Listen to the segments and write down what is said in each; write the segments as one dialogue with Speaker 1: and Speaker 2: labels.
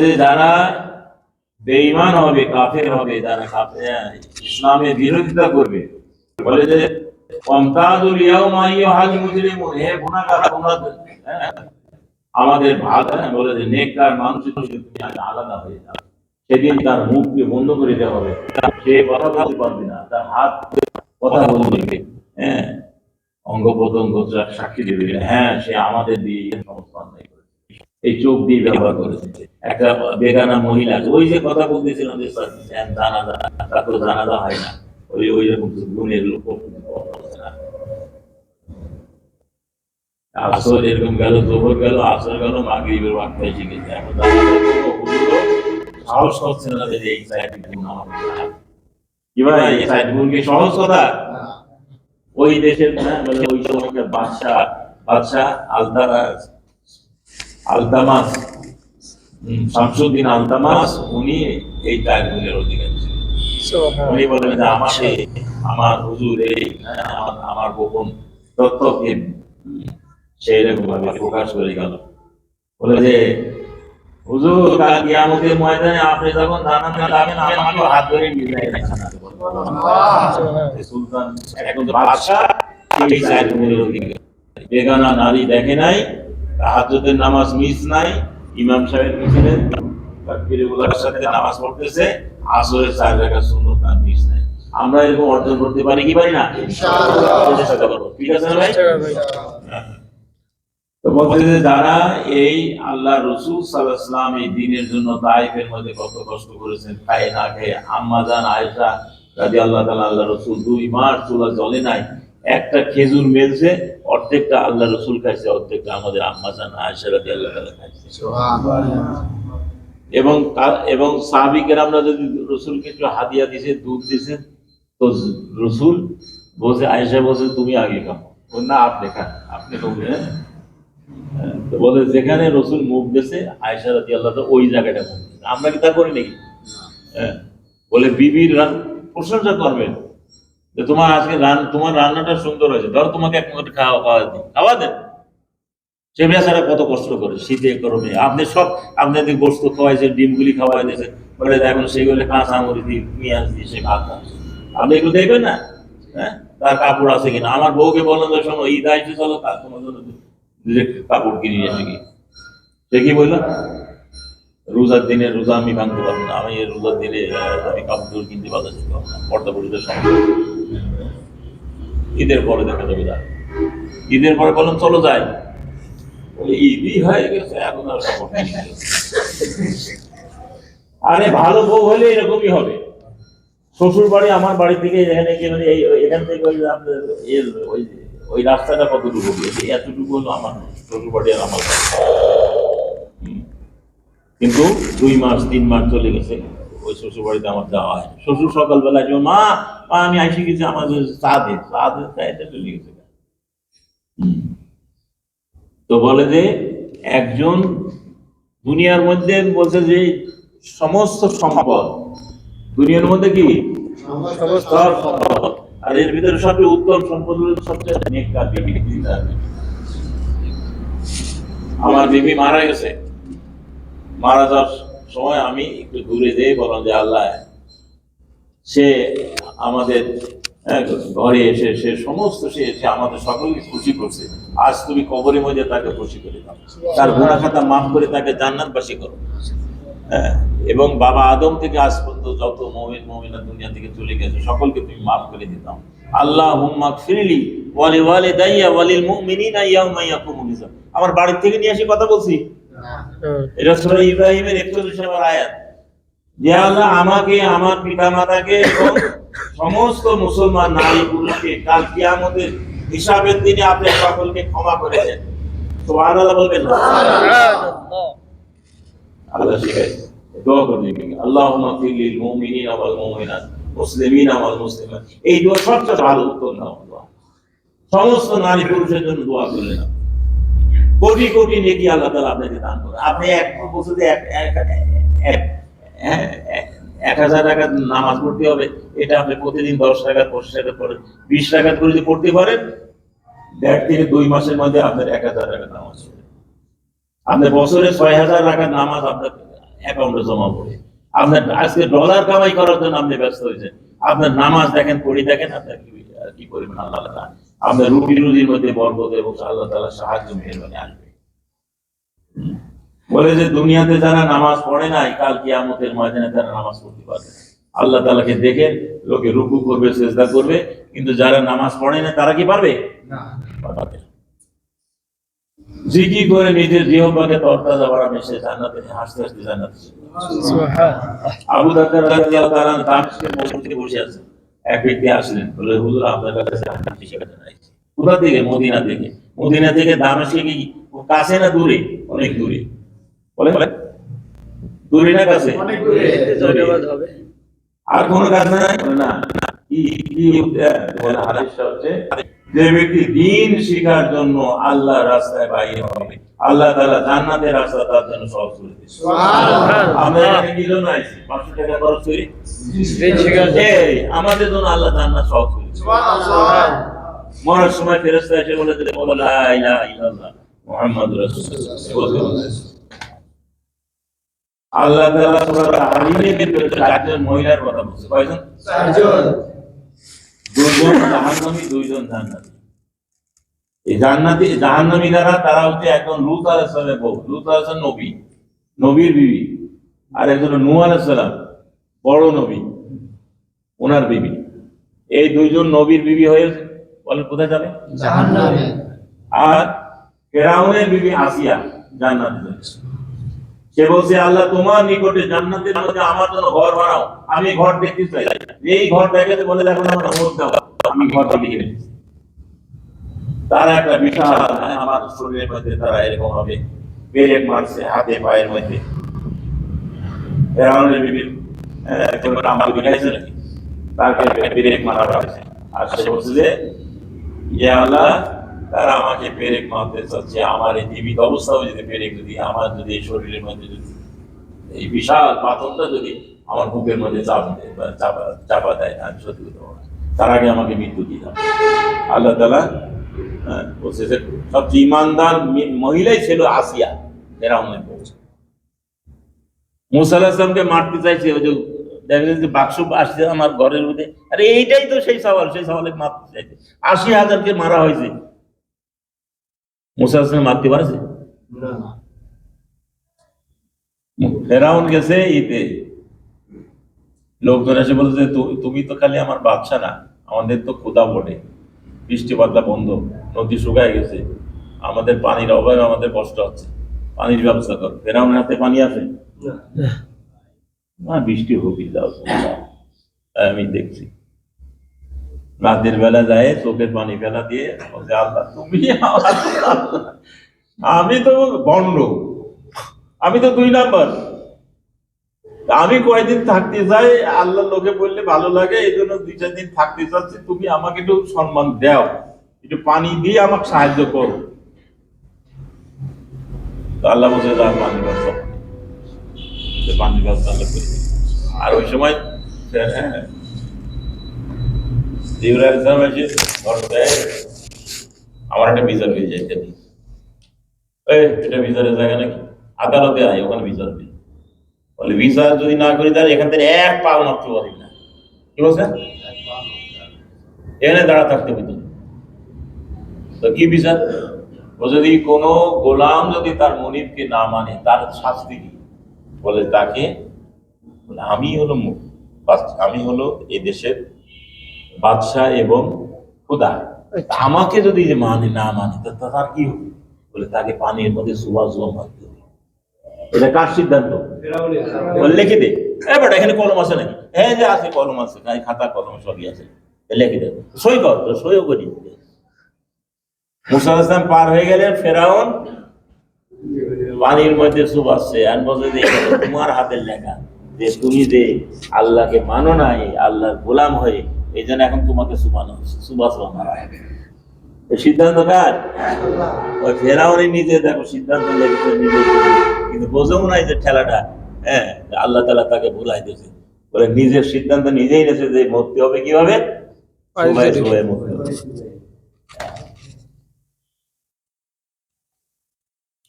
Speaker 1: যে যারা বেঈমান হবে কাফের হবে যারা ইসলামের বিরোধিতা করবে বলে যে হ্যাঁ, আমাদের হ্যাঁ, হয়ে তার মুখকে বন্ধ করে দেওয়া হবে। সে কথা হাত কথা বলবে হ্যাঁ অঙ্গ প্রত্যঙ্গ সাক্ষী দেবে। হ্যাঁ সে আমাদের দিয়ে এই চোখ দিয়ে ব্যবহার করেছে। একটা বেগানা মহিলা ওই যে কথা বলতেছিলাম যে তার জানাজা হয় না। ওই ওই গুণের লোক আসর এরকম গেল, জোহর গেল, আসর গেল, মাগরিবের ওয়াক্ত এসে গেছে। এখন সাহস করছে না যে এই সাইড কি ভাই, এই সাইড কি সহজ কথা? ওই দেশের মানে ওই সময়কার বাদশাহ বাদশাহ আলতারাস আলতামাস শামসুদ্দিন আলতামাস উনি এই তাজমহলের অধিকারী ছিলেন। উনি বলেন যে আমাকে আমার হুজুর এই হ্যাঁ, আমার আমার গোপন তত্ত্বকে সেই রকম ভাবে প্রকাশ করে গেল। বলে যে হুজুর কাল কিয়ামতের ময়দানে আপনি যখন যাবেন আমাকে হাত ধরে নিয়ে সুলতান এখন তো বাদশাহ এই তাজমহলের অধিকারী। বেগানা নারী দেখে নাই তাহাজ্জুদের নামাজ মিস নাই ইমাম সাহেব মিছিলেন সাথে নামাজ পড়তেছে আসরের চার রাকাত সুন্নত তার মিস নাই। আমরা এরকম অর্জন করতে পারি কি পারি না। ঠিক আছে না ভাই? তো যারা এই আল্লাহ রসুল সাল্লাহাম এই দিনের জন্য তাইফের মধ্যে কত কষ্ট করেছেন খায় না খেয়ে। আম্মা জান আয়সা রাজি আল্লাহ তালা আল্লাহ রসুল দুই মাস চুলা জলে নাই একটা খেজুর মেলছে অর্ধেকটা আল্লাহ রসুল খাইছে অর্ধেকটা আমাদের আম্মা জান আয়সা রাজি আল্লাহ তালা খাইছে এবং তা- এবং সাহাবিকের আমরা যদি রসুলকে একটু হাদিয়া দিছে দুধ দিছে তো রসুল বলছে আয়েশা বলছে তুমি আগে খাও। না আপনি খান আপনি খাবেন হ্যাঁ? তো বলে যেখানে রসুল মুখ দিয়েছে আয়েশা রাজি আল্লাহ ওই জায়গাটা মুখ আমরা কি তা করি নাকি? হ্যাঁ। বলে বিবির প্রশংসা করবেন। যে তোমার আজকে তোমার রান্নাটা সুন্দর হয়েছে। ধরো তোমাকে এক মুঠো খাওয়া খাওয়া দিই। খাওয়া দেন। সে বেচারা কত কষ্ট করে। শীতে, গরমে। আপনি সব আপনাদের গোস্ত খাওয়াইছে ডিমগুলি খাওয়াই দিয়েছে বলে এখন সেগুলো কাঁচা মরি দিয়ে পেঁয়াজ দিয়ে সে ভাত আপনি এগুলো দেখবেন না? হ্যাঁ? তার কাপড় আছে কিনা? আমার বউকে বললাম যে, শোনো, ঈদ আইছে, চলো তার তোমার জন্য কাপড় কিনে আসি। কি সে কি বলল? রোজার দিনে রোজা আমি ভাঙতে পারব না। আমি রোজার দিনে আমি কাপড় কিনতে না। পর্দা পরিদের সমস্যা ঈদের পরে দেখা যাবে যা ঈদের পরে বললাম চলো যাই। ঈদই হয়ে গেছে, এখন আর। আরে, ভালো বউ হলে এরকমই হবে। শ্বশুর বাড়ি আমার বাড়ি থেকে এখানে মানে এখান থেকে ওই যে ওই ওই রাস্তাটা কতটুকু এতটুকু হলো আমার শ্বশুর বাড়ি আর আমার কিন্তু দুই মাস, তিন মাস চলে গেছে। ওই শ্বশুর বাড়িতে আমার যাওয়া হয় শ্বশুর সকালবেলা আসবে মা মা আমি আইসে গেছি চাইতে চলে গেছে। তো বলে যে একজন দুনিয়ার মধ্যে বলছে যে সমস্ত সম্পদ। দুনিয়ার মধ্যে কি? আর এর ভিতরে সবচেয়ে উত্তম সম্পদ হলো সবচেয়ে আমার বিবি মারা গেছে। মারা যাওয়ার সময় আমি একটু ঘুরে যেয়ে বললাম যে আল্লাহ সে আমাদের হ্যাঁ, ঘরে এসে সে সমস্ত সে এসে আমাদের সকলকে খুশি করছে। আজ তুমি কবরের মধ্যে তাকে খুশি করে দাও। তার গুণা খাতা মাফ করে তাকে জান্নাতবাসী করো। হ্যাঁ, এবং বাবা আদম থেকে আজ পর্যন্ত যত মমিন মমিনা দুনিয়া থেকে চলে গেছে সকলকে তুমি মাফ করে দিতাম আল্লাহ হুম্মা ফিরলি ওয়ালি ওয়ালি দাইয়া ওয়ালিল মুমিনিনা ইয়াউমা ইয়াকুমুল হিসাব। আমার বাড়ি থেকে নিয়ে এসে কথা বলছি? এটা সূরা ইব্রাহিমের 41 নম্বর আয়াত। যে আল্লাহ আমাকে আমার পিতা মাতাকে এবং সমস্ত মুসলমান নারী পুরুষকে কাল কিয়ামতের হিসাবের দিনে আপনি সকলকে ক্ষমা করে দেন সুবহানাল্লাহ বলবেন আল্লাহ শিখাই দোয়া করে দিবেন আল্লাহুম্মা ফির ওয়াল মুমিনাত মুসলিমিনা ওয়াল মুসলিমাত। এই দোয়া সবচেয়ে ভালো নাও সমস্ত নারী পুরুষের জন্য দোয়া করলেন। কোটি কোটি নেকি আল্লাহ তাআলা আপনাকে দান করে আপনি এক বছরে এক হাজার টাকা নামাজ পড়তে হবে, এটা আপনি প্রতিদিন দশ টাকা পঁচিশ টাকা পড়ে বিশ টাকা করে যদি পড়তে পারেন, দেড় থেকে দুই মাসের মধ্যে আপনার এক হাজার টাকা নামাজ হবে। আপনি বছরে ছয় হাজার টাকার নামাজ আপনার অ্যাকাউন্টে জমা পড়ে। আপনার আজকে ডলার কামাই করার জন্য আপনি ব্যস্ত হয়েছেন। আপনার নামাজ দেখেন, পড়ি দেখেন, আপনার কি কি পরিমাণ আল্লাহ আপনার রুটি রুজির মধ্যে বরকত এবং আল্লাহ তাআলা সাহায্য মেহরবানি আসবে বলে যে দুনিয়াতে যারা নামাজ পড়ে নাই কাল কিয়ামতের ময়দানে তারা নামাজ পড়তে পারবে না। আল্লাহ তাআলাকে দেখে লোকে রুকু করবে সেজদা করবে কিন্তু যারা নামাজ পড়ে না তারা কি পারবে। জিকি করে নিজের জিহ্বাকে তরতাজা সে জান্নাতে হাসতে হাসতে জান্নাতে আবু রাদিয়াল্লাহু তাআলা মসজিদে বসে আছেন এক ব্যক্তি আসলেন বলে হুজুর আপনার কাছে শেখাতে কোথা থেকে? মদিনা থেকে। মদিনা থেকে দামেশকে কি কাছে না দূরে? অনেক দূরে। বলে বলে দূরে না কাছে?
Speaker 2: অনেক দূরে।
Speaker 1: দূরে। আর কোনো কাজ নাই? না কি কি বলে হাদিস হচ্ছে যে ব্যক্তি দিন শিখার জন্য আল্লাহর রাস্তায় বাইরে হবে আল্লাহ তাআলা জান্নাতের রাস্তা তার জন্য সহজ করে দিয়েছে আমরা এখানে কি জন্য আইছি? 500 টাকা খরচ করি?
Speaker 3: দিন শেখার জন্য।
Speaker 1: এই, আমাদের জন্য আল্লাহ জান্নাত সহজ করে মরার সময় ফেরেশতা এসে বলে দিলে, বলো, বলতে। আল্লাহ কিন্তু চারজন মহিলার কথা বলছে কয়জন
Speaker 2: চারজন।
Speaker 1: দুজন জাহান্নামী দুইজন জান্নাতি এই জান্নাতি জাহান্নামী তারা হচ্ছে একজন লুত আলাইহিস বউ। লুত আলাইহিস নবী নবীর বিবি। আর একজন নূহ আলাইহিস বড় নবী ওনার বিবি। এই দুইজন নবীর বিবি হয়ে বলেন কোথায় যাবে। আর ফেরাউনের বিবি আসিয়া জান্নাতে সে বলছে আল্লাহ তোমার নিকটে জান্নাতের মধ্যে আমার জন্য ঘর বানাও আমি ঘর দেখতে চাই। এই ঘর দেখাতে বলে দেখো না মুখ দাও আমি ঘর দেখে ফেলেছি তারা একটা বিশাল মানে আমার শরীরের মধ্যে তারা এরকম হবে। পেরেক মারছে হাতে পায়ের মধ্যে। ফেরাউনের আহ, আমার বিকাইছে নাকি? তাকে পেরেক মারা হয়েছে। আর সে বলছে যে ইয়া আল্লাহ তারা আমাকে পেরেক মারতে চাচ্ছে। আমার এই জীবিত অবস্থাও যদি পেরেক যদি আমার যদি শরীরের মধ্যে যদি এই বিশাল পাথরটা যদি আমার বুকের মধ্যে চাপ দেয় চাপা চাপা দেয় আমি সত্যি কথা তার আগে আমাকে মৃত্যু দিয়ে দাও আল্লাহ তালা বলছে যে সবচেয়ে ইমানদার মহিলাই ছিল আসিয়া এরা অনেক বলছে মুসা মারতে চাইছে ওই যে দেখলেন যে বাক্স আসছে আমার ঘরের মধ্যে। আরে এইটাই তো সেই সওয়াল সেই সওয়ালে মারতে চাইছে। আশি হাজারকে মারা হয়েছে। মুসা আলাহিসাম মারতে পারছে? ফেরাউন গেছে ইতে লোকজন এসে বলছে "তু- তুমি তো খালি আমার বাচ্চা না আমাদের তো ক্ষুদা বটে। বৃষ্টি বাদলা বন্ধ নদী শুকায় গেছে। আমাদের পানির অভাবে আমাদের কষ্ট হচ্ছে। পানির ব্যবস্থা কর। ফেরাউনের হাতে পানি আছে? না। বৃষ্টি হবি দাও আমি দেখছি। রাতের বেলা যায় চোখের পানি ফেলা দিয়ে আল্লাহ তুমি আমি তো বন্ড আমি তো দুই নাম্বার। আমি কয়দিন থাকতে চাই আল্লাহ লোকে বললে ভালো লাগে এই জন্য দুই চার দিন থাকতে চাচ্ছি তুমি আমাকে একটু সম্মান দাও একটু পানি দিয়ে আমাকে সাহায্য করো। আল্লাহ যা পানি ব্যবস্থা। তো ব্যবস্থা আর ওই সময় হ্যাঁ, জিবরাইল ইসলাম এসে আমার একটা বিচার হয়ে যায় এটা বিচারের জায়গা নাকি? আদালতে আয় ওখানে বিচার হবে বলে বিচার যদি না করি তাহলে এখান থেকে এক পাও মারতে পারি না। কি বলছেন এখানে দাঁড়া থাকতে হবে তো। কি বিচার ও যদি কোনো গোলাম যদি তার মনিবকে না মানে তার শাস্তি কি? বলে, তাকে আমি হলো আমি হলো এই দেশের বাদশাহ এবং খুদা। আমাকে যদি মানে না মানে তার কি হবে? বলে, তাকে পানির মধ্যে সুবা মারতে এটা কার সিদ্ধান্ত? লিখে দে। এবার এখানে কলম আছে নাকি? হ্যাঁ যে আছে কলম আছে খাতা কলম সবই আছে। লিখে দে। সই কর তো সইও করি। মুসা ইসলাম পার হয়ে গেলেন ফেরাউন পানির মধ্যে সুবাসছে আর বলছে যে তোমার হাতের লেখা। যে তুমি যে আল্লাহকে মানো নাই আল্লাহর গোলাম হয়ে এই জন্য এখন তোমাকে সুবানো সুবাস এই সিদ্ধান্ত কার? ওই ফেরাউনি নিজে দেখো সিদ্ধান্ত লেগেছে নিজে কিন্তু বোঝেও নাই যে ঠেলাটা হ্যাঁ আল্লাহ তালা তাকে ভুলাই দিয়েছে। বলে নিজের সিদ্ধান্ত নিজেই নিয়েছে যে মরতে হবে কীভাবে? মরতে হবে।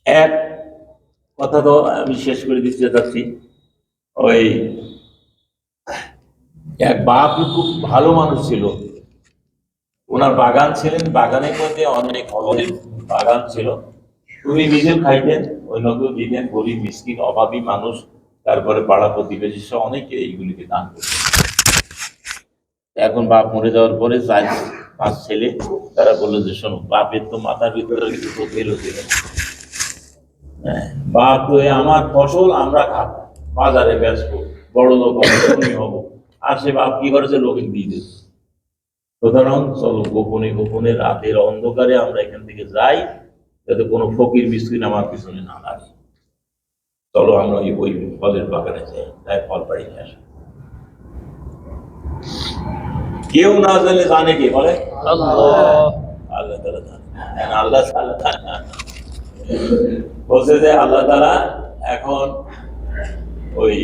Speaker 1: এক কথা তো আমি শেষ করে দিতে যাচ্ছি ওই এক বাপ খুব ভালো মানুষ ছিল। ওনার বাগান ছিলেন বাগানের মধ্যে অনেক ফলের বাগান ছিল। তুমি নিজেও খাইতেন অন্যকেও দিতেন গরিব মিসকিন অভাবী মানুষ তারপরে পাড়া প্রতিবেশী সহ অনেকে এইগুলিকে দান করতেন। এখন বাপ মরে যাওয়ার পরে চার পাঁচ ছেলে তারা বলল যে শোনো বাপের তো মাথার ভিতরে কিছু হ্যাঁ, বাপ আমার ফসল আমরা খাব বাজারে বেচবো বড় লোক হব। আর সে বাপ কি করেছে? লোকে দিয়ে দিত সুতরাং চলো গোপনে গোপনে রাতের অন্ধকারে আমরা এখান থেকে যাই যাতে কোনো ফকির মিসকিন আমার পিছনে না লাগে। চলো আমরা ওই ওই ফলের বাগানে যাই তাই ফল পাড়ি নিয়ে আসি। কেউ না জানে জানে কে বলে?
Speaker 2: আল্লাহ।
Speaker 1: আল্লাহ তালা জানে। আল্লাহ বলছে যে আল্লাহ তালা এখন ওই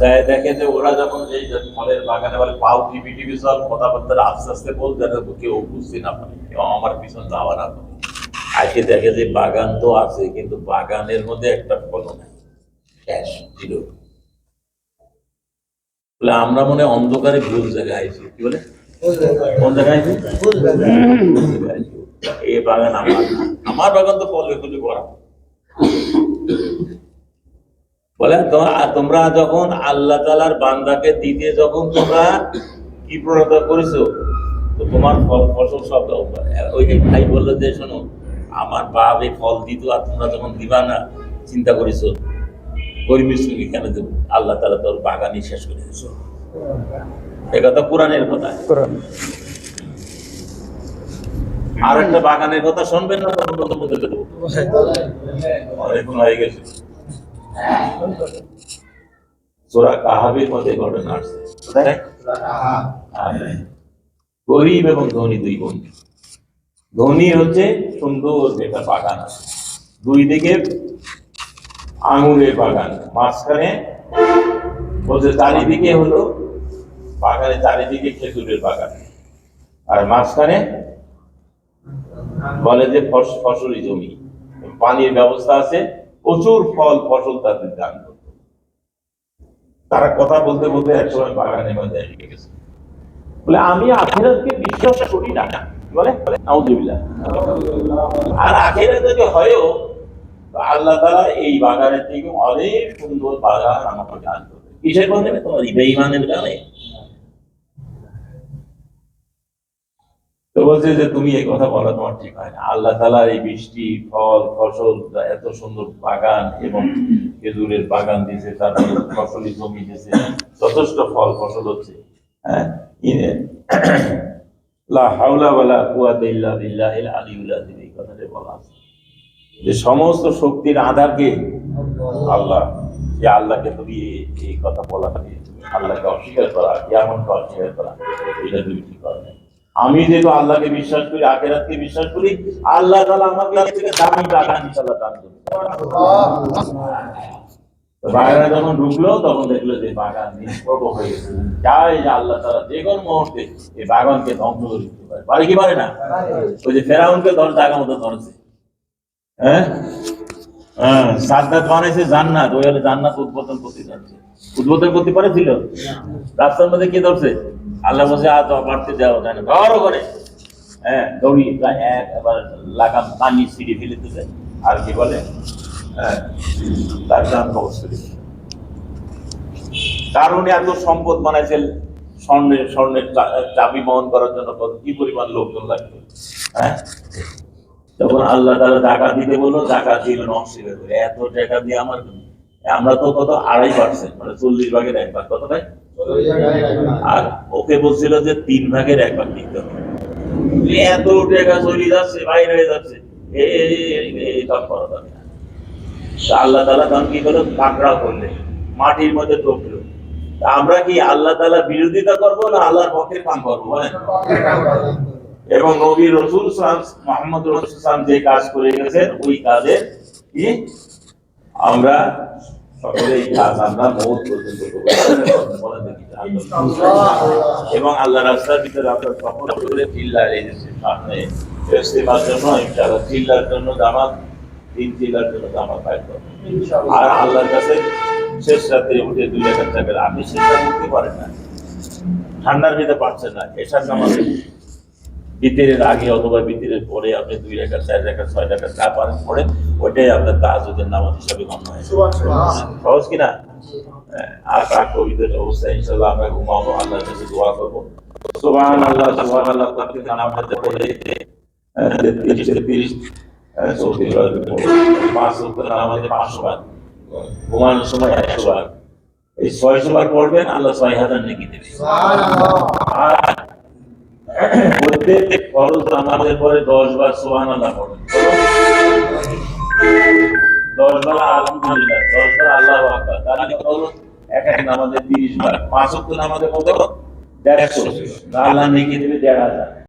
Speaker 1: যায় দেখে যে ওরা যখন এই ফলের বাগানে বলে পাও টিপি টিপি সব কথাবার্তা আস্তে আস্তে বল যাতে কেউ বুঝতে না পারে কেউ আমার পিছন যাওয়া না পারে আজকে দেখে যে বাগান তো আছে কিন্তু বাগানের মধ্যে একটা ফলও নাই। ক্যাশ জিরো বলে আমরা মনে হয় অন্ধকারে ভুল জায়গায় আইছি। কি বলে? কোন জায়গায় আইছি। এই বাগান আমার আমার বাগান তো ফল এগুলি করা বলে তো- আর তোমরা যখন আল্লাহ তালার বান্দাকে দিতে যখন তোমরা কি প্রণতা করেছ তো তোমার ফল ফসল সব ওই যে ভাই বলল যে শোনো আমার বাপ এই ফল দিত আর তোমরা যখন দিবা না চিন্তা করেছ গরিব মিসকিনকে কেন দেবো? আল্লাহ তালা তোর বাগানই শেষ করে দিয়েছ। এ কথা কোরআনের কথা। আর একটা বাগানের কথা শুনবেন না অনেকক্ষণ হয়ে গেছে। সোরা কাহাবের মধ্যে ঘটনা আসছে গরিব এবং ধনী দুই বন্ধু ধনী হচ্ছে সুন্দর একটা বাগান আছে। দুই দিকে আঙুরের বাগান। মাঝখানে বলছে চারিদিকে হলো বাগানে চারিদিকে খেজুরের বাগান। আর মাঝখানে বলে যে ফস- ফসলি জমি। পানির ব্যবস্থা আছে। প্রচুর ফল ফসল তাদের দান করত। তারা কথা বলতে বলতে একসময় বাগানের মধ্যে এসে গেছে। বলে, আমি আখেরাতকে বিশ্বাস করি না। আর হয়ও আল্লাহ এই বাগানের থেকে অনেক সুন্দর বাগান আমাকে দান করবে কিসের বন্ধে তোমার ইমানের কারণে তো বলছে যে, তুমি এই কথা বলা, তোমার ঠিক হয় না। আল্লাহ তালার এই বৃষ্টি, ফল, ফসল এত সুন্দর বাগান এবং খেজুরের বাগান দিয়েছে, তারপরে ফসলি জমি দিয়েছে, যথেষ্ট ফল, ফসল হচ্ছে। হ্যাঁ সমস্ত শক্তির আধার আল্লাহ। আল্লাহকে তুমি এই- কথা বলা মানে আল্লাহকে অস্বীকার করা কেমনকে অস্বীকার করা, এটা তুমি ঠিক করো না। আমি যেহেতু আল্লাহকে বিশ্বাস করি, আখেরাতকে বিশ্বাস করি, আল্লাহ তাআলা আমাকে থেকে দামি বাগান ইনশাআল্লাহ দান করবে। যখন ঢুকলো, তখন দেখল যে বাগান হয়ে গেছে। যে আল্লাহ তারা যে কোনো মুহূর্তে এই বাগানকে ধ্বংস করে দিতে পারে। পারে কি পারে না? ওই যে ফেরাউনকে ধর জায়গা মতো ধরেছে। হ্যাঁ? হ্যাঁ সাদ্দাত বানাইছে জান্নাত, ওই হলে জান্নাত উদ্বোধন করতে যাচ্ছে উদ্বোধন করতে পারেছিল রাস্তার মধ্যে কে ধরছে? আল্লাহ বসে আজ বাড়তে যাওয়া যায় না বড় করে। হ্যাঁ দড়ি প্রায় এক এবার লাগাম পানি সিঁড়ি ফেলে দিতে আর কি বলে? হ্যাঁ তার দাম খবর করে দিল। এত সম্পদ বানাইছে স্বর্ণের স্বর্ণের চাবি বহন করার জন্য কত কি পরিমাণ লোকজন লাগবে? হ্যাঁ? যখন আল্লাহ তারা টাকা দিতে বলল টাকা দিল অস্বীকার করে এত টাকা দিয়ে আমার আমরা তো কত আড়াই পার্সেন্ট মানে চল্লিশ ভাগের এক ভাগ। কত ভাই? আর ওকে বলছিল যে তিন ভাগের এক ভাগ দিতে হবে। এত টাকা চলে যাচ্ছে, বাইরে হয়ে যাচ্ছে। আল্লাহ তালা তখন কি করল? মাটির মধ্যে ঢুকলো আমরা কি আল্লাহ তালা বিরোধিতা করব না আল্লাহর পক্ষে কাম করব এবং নবী রসুল মোহাম্মদ রসুল যে কাজ করে গেছেন, ওই কাজে কি আমরা এবং আল্লাহ রাস্তার ভিতরে আপনার সকল করে সামনে ইস্তেমার জন্য ইনশাআল্লাহ জন্য তিন চিল্লার জন্য বাইর আর আল্লাহর কাছে শেষ রাত্রে উঠে দুই হাজার টাকা আপনি শেষ রাতে উঠতে পারেন না। ঠান্ডার ভিতরে পারছেন না। এসার নামাজে বিতিরের আগে অথবা বিতিরের পরে আপনি দুই রেখা চার রেখা ছয় রেখা যা পারেন পড়েন ওইটাই আপনার তাহাজুদের নামাজ হিসাবে গণ্য হয় সহজ কিনা হ্যাঁ, আর প্রাক কবিদের অবস্থা ইনশাল্লাহ আমরা ঘুমাবো আল্লাহর কাছে দোয়া করব। সুবহান আল্লাহ আল্লাহ করতে গান আমরা যে বলে তিরিশ তিরিশ চৌত্রিশ বার করে পড়ব। পাঁচ আমাদের পাঁচশো বার ঘুমানোর সময় একশো বার। এই ছয়শো বার পড়বেন আল্লাহ ছয় হাজার নেকি দেবে। আর প্রত্যেক ফরজ নামাজের পরে দশ বার সোহান আল্লাহ পড়বেন। দশ বার আলহামদুলিল্লাহ দশ বার আল্লাহ আকবার। তার মানে কত এক এক নামাজে তিরিশ বার। পাঁচ অক্ট নামাজে কত? দেড়শো। আল্লাহ নেকি দেবে দেড় হাজার।